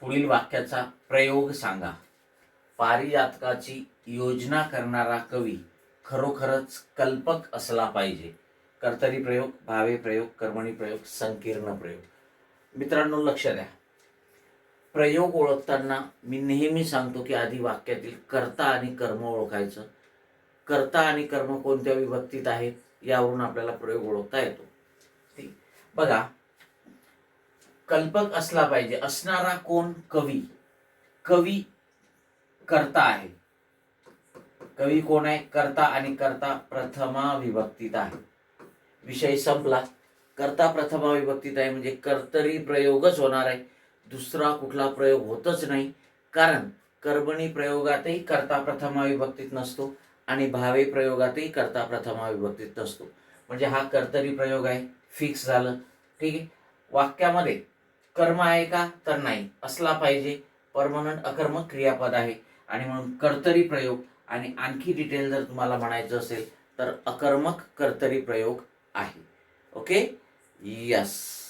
पुढील वाक्याचा प्रयोग सांगा. पारिजातकाची योजना करणारा कवी खरोखरच कल्पक असला पाहिजे. कर्तरी प्रयोग भावे प्रयोग कर्मणी प्रयोग संकीर्ण प्रयोग. मित्रांनो लक्ष द्या. प्रयोग ओळखताना मी नेहमी सांगतो की आधी वाक्यातील कर्ता आणि कर्म ओळखायचं. कर्ता आणि कर्म कोणत्या विभक्तीत आहेत यावरून आपल्याला प्रयोग ओळखता येतो. बघा कल्पक असला पाहिजे. असणारा कोण? कवी. कवी कर्ता आहे. कवी कोण आहे? कर्ता आणि कर्ता प्रथमा विभक्तीत आहे. विषय संपला. कर्ता प्रथमा विभक्तीत आहे म्हणजे कर्तरी प्रयोगच होणार आहे. दुसरा कुठला प्रयोग होतच नाही. कारण कर्मणी प्रयोगातही कर्ता प्रथमा विभक्तीत नसतो आणि भावे प्रयोगातही कर्ता प्रथमा विभक्तीत नसतो. म्हणजे हा कर्तरी प्रयोग आहे. फिक्स झालं. ठीक आहे? वाक्यामध्ये कर्म आहे का? तर नाही. असला पाहिजे. परमनंट अकर्मक क्रियापद आहे. आणि म्हणून कर्तरी प्रयोग आणि आणखी डिटेल जर तुम्हाला म्हणायचं असेल तर अकर्मक कर्तरी प्रयोग आहे. Okay yes